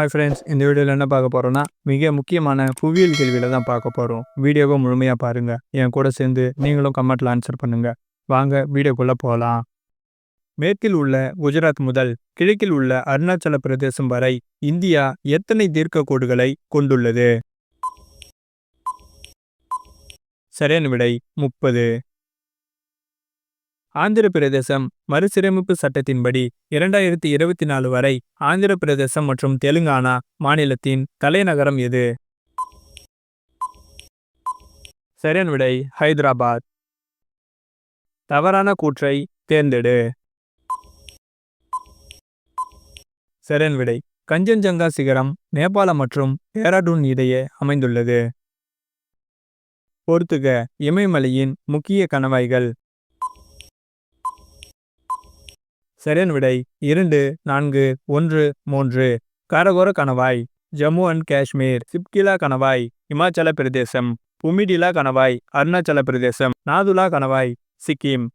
Hi friends இந்த வீடியோவில் என்ன பார்க்க போகிறோன்னா மிக முக்கியமான புவியியல் கேள்வியில் தான் பார்க்க போகிறோம் வீடியோவை முழுமையாக பாருங்கள் என் கூட சேர்ந்து நீங்களும் கமெண்ட்டில் ஆன்சர் பண்ணுங்கள் வாங்க வீடியோக்குள்ளே போகலாம் மேற்கில் உள்ள குஜராத் முதல் கிழக்கில் உள்ள அருணாச்சல பிரதேசம் வரை இந்தியா எத்தனை தீர்க்க கோடுகளை கொண்டுள்ளது? சரியான விடை முப்பது. ஆந்திர பிரதேசம் மறுசீரமைப்பு சட்டத்தின்படி இரண்டாயிரத்தி இருபத்தி நாலு வரை ஆந்திர பிரதேசம் மற்றும் தெலுங்கானா மாநிலத்தின் தலைநகரம் எது? சரியான விடை ஹைதராபாத். தவறான கூற்றை தேர்ந்தெடு. சரியான விடை கஞ்சன்ஜங்கா சிகரம் நேபாளம் மற்றும் டேராடூன் இடையே அமைந்துள்ளது. பொறுத்துக இமயமலையின் முக்கிய கணவாய்கள். சரியான விடை இரண்டு நான்கு ஒன்று மூன்று. காரகோர கணவாய் ஜம்மு அண்ட் காஷ்மீர். சிப்கிலா கணவாய் இமாச்சல பிரதேசம். புமிடிலா கணவாய் அருணாச்சல பிரதேசம். நாதுலா கணவாய் சிக்கிம்.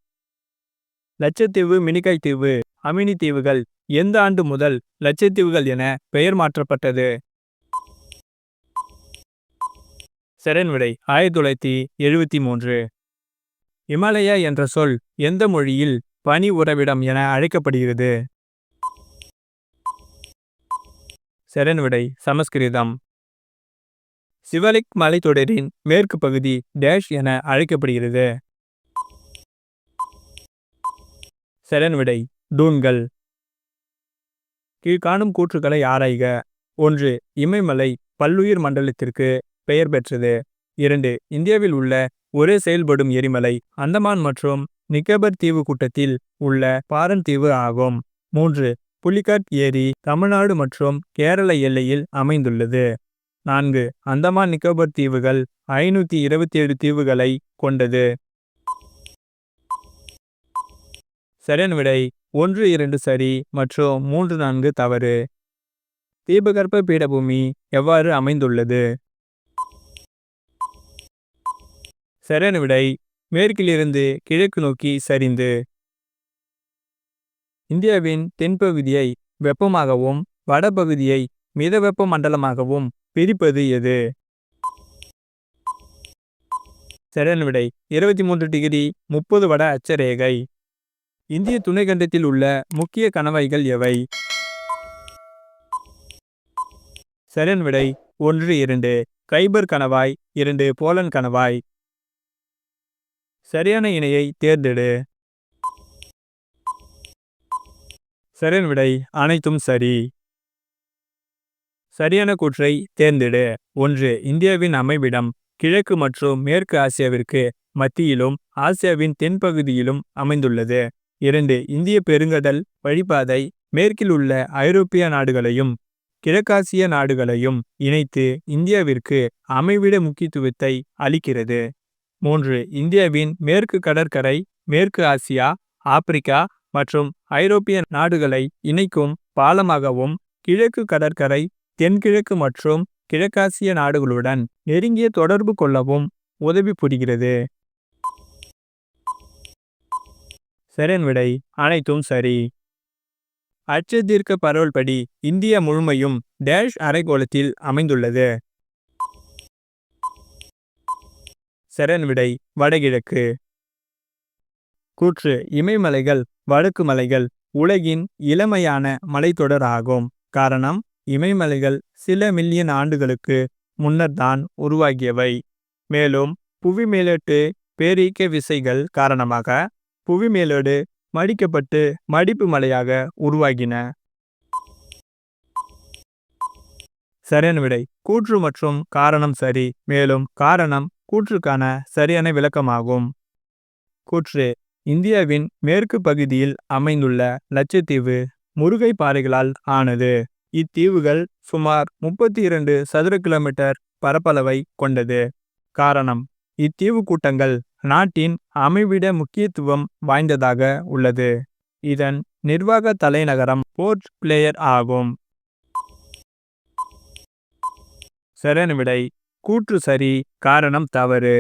லட்சத்தீவு மினிகாய் தீவு அமினி தீவுகள் எந்த ஆண்டு முதல் லட்சத்தீவுகள் என பெயர் மாற்றப்பட்டது? செரன் விடை ஆயிரத்தி தொள்ளாயிரத்தி எழுபத்தி மூன்று. இமாலயா என்ற சொல் எந்த மொழியில் பனி உறவிடம் என அழைக்கப்படுகிறது. செரன் விடை சமஸ்கிருதம். சிவலிக் மலைத்தொடரின் மேற்கு பகுதி டேஷ் என அழைக்கப்படுகிறது. செரன் விடை டூன்கள் கீழ்காணும் கூற்றுக்களை ஆராய்க. ஒன்று இமயமலை பல்லுயிர் மண்டலத்திற்கு பெயர் பெற்றது. இரண்டு இந்தியாவில் உள்ள ஒரே செயல்படும் எரிமலை அந்தமான் மற்றும் நிக்கோபர் தீவு கூட்டத்தில் உள்ள பாரன் தீவு ஆகும். மூன்று புலிகட் ஏரி தமிழ்நாடு மற்றும் கேரள எல்லையில் அமைந்துள்ளது. நான்கு அந்தமான் நிக்கோபர் தீவுகள் ஐநூத்தி இருபத்தி ஏழு தீவுகளை கொண்டது. சரியான விடை ஒன்று இரண்டு சரி மற்றும் மூன்று நான்கு தவறு. தீபகற்ப பீடபூமி எவ்வாறு அமைந்துள்ளது? சரியான விடை மேற்கிலிருந்து கிழக்கு நோக்கி சரிந்து இந்தியாவின் தென்பகுதியை வெப்பமாகவும் வடபகுதியை மிதவெப்ப மண்டலமாகவும் பிரிப்பது எது? சரியான விடை இருபத்தி மூன்று டிகிரி முப்பது வட அச்சரேகை இந்திய துணைக்கண்டத்தில் உள்ள முக்கிய கணவாய்கள் எவை? சரியான விடை ஒன்று இரண்டு. கைபர் கணவாய் இரண்டு. போலன் கணவாய். சரியான இணையை தேர்ந்தெடு. சரியான விடை அனைத்தும் சரி. சரியான கூற்றை தேர்ந்தெடு. ஒன்று இந்தியாவின் அமைவிடம் கிழக்கு மற்றும் மேற்கு ஆசியாவிற்கு மத்தியிலும் ஆசியாவின் தென்பகுதியிலும் அமைந்துள்ளது. இரண்டு இந்திய பெருங்கடல் வழிபாதை மேற்கில் உள்ள ஐரோப்பிய நாடுகளையும் கிழக்காசிய நாடுகளையும் இணைத்து இந்தியாவிற்கு அமைவிட முக்கியத்துவத்தை அளிக்கிறது. மூன்று இந்தியாவின் மேற்கு கடற்கரை மேற்கு ஆசியா ஆப்பிரிக்கா மற்றும் ஐரோப்பிய நாடுகளை இணைக்கும் பாலமாகவும் கிழக்கு கடற்கரை தென்கிழக்கு மற்றும் கிழக்காசிய நாடுகளுடன் நெருங்கிய தொடர்பு கொள்ளவும் உதவி புரிகிறது. சரண் விடை அனைத்தும் சரி. அச்சதீர்க்க பரவல்படி இந்தியா முழுமையும் டேஷ் அரைக்கோளத்தில் அமைந்துள்ளது. செரன்விடை வடகிழக்கு. கூற்று இமயமலைகள் வடக்கு மலைகள் உலகின் இளமையான மலைத்தொடர் ஆகும் காரணம் இமயமலைகள் சில மில்லியன் ஆண்டுகளுக்கு முன்னர்தான் உருவாகியவை. மேலும் புவி மேலோட்டு பேரீக்க விசைகள் காரணமாக புவி மேலோடு மடிக்கப்பட்டு மடிப்பு மலையாக உருவாகின. சரியான விடை. கூற்று மற்றும் காரணம் சரி மேலும் காரணம் கூற்றுக்கான சரியான விளக்கமாகும். கூற்று. இந்தியாவின் மேற்கு பகுதியில் அமைந்துள்ள லட்சத்தீவு முருகை பாறைகளால் ஆனது. இத்தீவுகள் சுமார் முப்பத்தி இரண்டு சதுர கிலோமீட்டர் பரப்பளவை கொண்டது. காரணம். இத்தீவு கூட்டங்கள் நாட்டின் அமைவிட முக்கியத்துவம் வாய்ந்ததாக உள்ளது. இதன் நிர்வாக தலைநகரம் போர்ட் பிளேயர் ஆகும். சரியான விடை. கூற்று சரி காரணம் தவறு.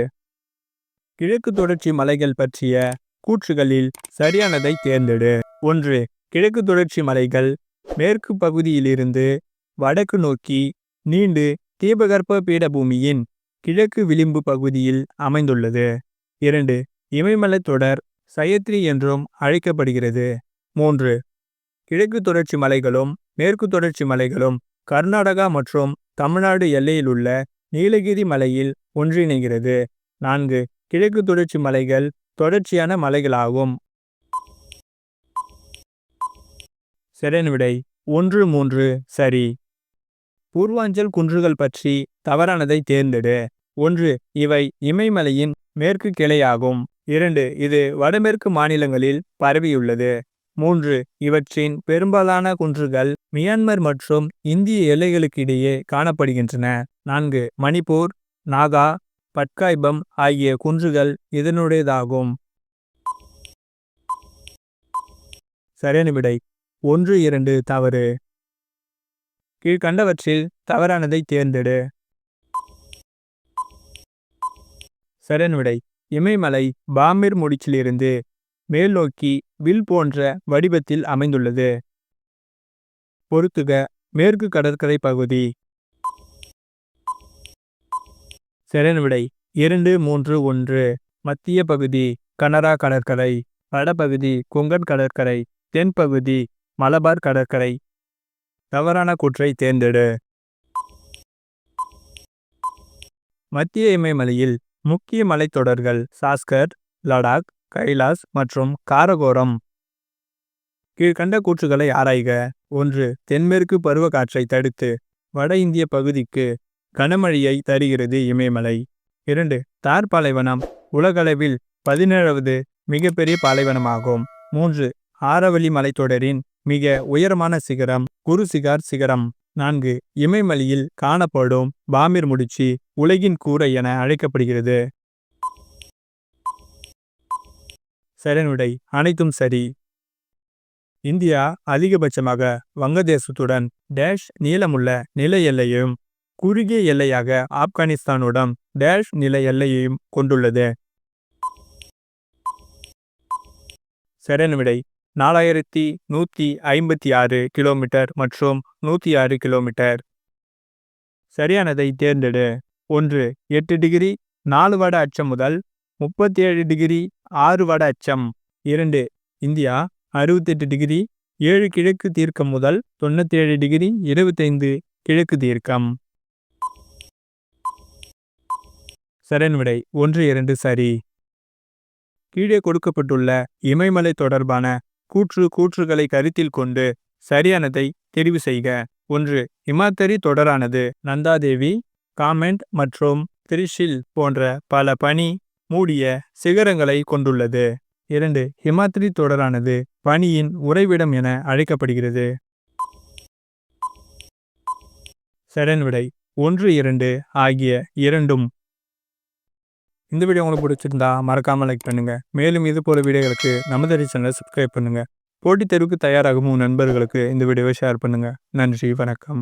கிழக்கு தொடர்ச்சி மலைகள் பற்றிய கூற்றுகளில் சரியானதை தேர்ந்தெடு. ஒன்று கிழக்கு தொடர்ச்சி மலைகள் மேற்கு பகுதியிலிருந்து வடக்கு நோக்கி நீண்டு தீபகற்ப பீடபூமியின் கிழக்கு விளிம்பு பகுதியில் அமைந்துள்ளது. இரண்டு இமயமலைத் தொடர் சயத்ரி என்றும் அழைக்கப்படுகிறது. மூன்று கிழக்கு தொடர்ச்சி மலைகளும் மேற்கு தொடர்ச்சி மலைகளும் கர்நாடகா மற்றும் தமிழ்நாடு எல்லையில் உள்ள நீலகிரி மலையில் ஒன்றிணைகிறது. நான்கு கிழக்கு தொடர்ச்சி மலைகள் தொடர்ச்சியான மலைகளாகும். சரியான விடை ஒன்று மூன்று சரி. பூர்வாஞ்சல் குன்றுகள் பற்றி தவறானதை தேர்ந்தெடு. ஒன்று இவை இமயமலையின் மேற்கு கிளையாகும். இரண்டு இது வடமேற்கு மாநிலங்களில் பரவியுள்ளது. மூன்று. இவற்றின் பெரும்பாலான குன்றுகள் மியான்மர் மற்றும் இந்திய எல்லைகளுக்கிடையே காணப்படுகின்றன. நான்கு. மணிப்பூர் நாகா பட்காய்பம் ஆகிய குன்றுகள் இதனுடையதாகும். சரியான விடை. ஒன்று இரண்டு. தவறு. கீழ்கண்டவற்றில் தவறானதை தேர்ந்தெடு. சரியான விடை. இமயமலை பாமிர் முடிச்சிலிருந்து மேல்நோக்கி வில் போன்ற வடிவத்தில் அமைந்துள்ளது. பொறுத்துக மேற்கு கடற்கரை பகுதி. செரன்விடை இரண்டு மூன்று ஒன்று. மத்திய பகுதி கனரா கடற்கரை. வடபகுதி கொங்கன் கடற்கரை. தென்பகுதி மலபார் கடற்கரை. தவறான கூற்றை தேர்ந்தெடு. மத்திய இமயமலையில் முக்கிய மலைத்தொடர்கள் சாஸ்கர் லடாக் கைலாஸ் மற்றும் காரகோரம். கீழ்கண்ட கூற்றுகளை ஆராய்க. ஒன்று தென்மேற்கு பருவக்காற்றை தடுத்து வட இந்திய பகுதிக்கு கனமழையை தருகிறது இமயமலை. இரண்டு தார் பாலைவனம் உலகளவில் பதினேழாவது மிகப்பெரிய பாலைவனமாகும். மூன்று ஆரவழி மலைத்தொடரின் மிக உயரமான சிகரம் குருசிகார் சிகரம். நான்கு இமயமலையில் காணப்படும் பாமிர் முடிச்சி உலகின் கூரை என அழைக்கப்படுகிறது. சரணுடை அனைத்தும் சரி. இந்தியா அதிகபட்சமாக வங்கதேசத்துடன் டேஷ் நீளமுள்ள நில எல்லையையும் குறுகிய எல்லையாக ஆப்கானிஸ்தானுடன் டேஷ் நில எல்லையையும் கொண்டுள்ளது. செரன்விடை நாலாயிரத்தி நூற்றி ஐம்பத்தி ஆறு கிலோமீட்டர் மற்றும் நூற்றி ஆறு கிலோமீட்டர். சரியானதை தேர்ந்தெடு. ஒன்று எட்டு டிகிரி நாலு வட அச்சம் முதல் முப்பத்தி ஏழு டிகிரி ஆறு வட அச்சம். இரண்டு இந்தியா அறுபத்தெட்டு டிகிரி ஏழு கிழக்கு தீர்க்கம் முதல் தொண்ணூற்றி ஏழு டிகிரி இருபத்தைந்து கிழக்கு தீர்க்கம். சரண் விடை ஒன்று இரண்டு சரி. கீழே கொடுக்கப்பட்டுள்ள இமயமலை தொடர்பான கூற்று கூற்றுகளை கருத்தில் கொண்டு சரியானதை தெரிவு செய்க. ஒன்று இமாத்தரி தொடரானது நந்தாதேவி காமெண்ட் மற்றும் திரிஷில் போன்ற பல பனி மூடிய சிகரங்களை கொண்டுள்ளது. இரண்டு ஹிமாத்ரி தொடரானது பனியின் உறைவிடம் என அழைக்கப்படுகிறது. சரண் விடை ஒன்று இரண்டு ஆகிய இரண்டும். இந்த வீடியோ உங்களுக்கு பிடிச்சிருந்தா மறக்காமல் லைக் பண்ணுங்க. மேலும் இது போல வீடியோகளுக்கு நமதரி சேனலை சப்ஸ்கிரைப் பண்ணுங்க. போட்டித் தேர்வுக்கு தயாராகும் நண்பர்களுக்கு இந்த வீடியோவை ஷேர் பண்ணுங்க. நன்றி வணக்கம்.